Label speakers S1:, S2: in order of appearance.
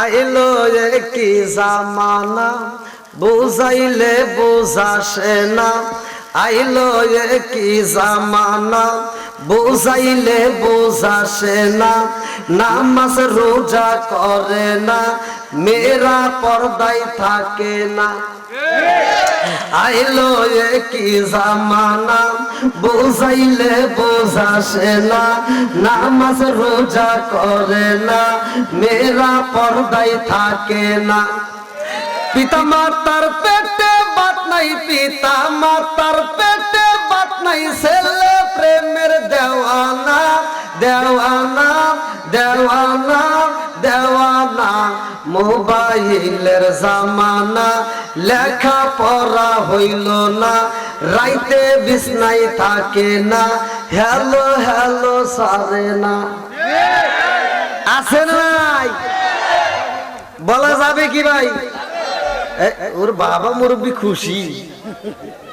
S1: আইলো কি জামানা, বুঝাইলে বুঝাসে না। আইলো কি জামানা, বুঝাইলে বুঝাসে না। নামাজ রোজা করে না, মেয়েরা পর্দায় থাকে না। আইলো কি জামানা বুঝাইলে বোঝাসে না, নামাজ রোজা করে না, মেয়েরা পর্দায় থাকে না। পিতা মাতার পেটে বাত নাই পিতা মাতার পেটে বাত নাই, ছেলে প্রেমের দেওয়ানা দেওয়ানা দেওয়ানা। মোবাইলের জামানা লেখা পড়া হইল না, রাইতে বিছনাই থাকে না, হ্যালো হ্যালো, সারে না। আছে নাই? বলা যাবে কি ভাই? ওর বাবা মুরব্বী খুশি।